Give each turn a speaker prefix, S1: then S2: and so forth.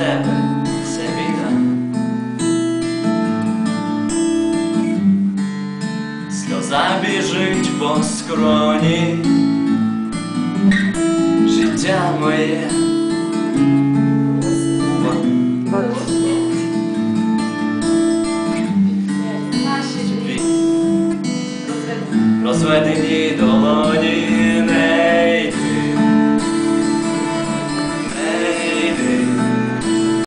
S1: тебе. Це біда. Сльоза біжить по скроні, життя моє. Розведені долоні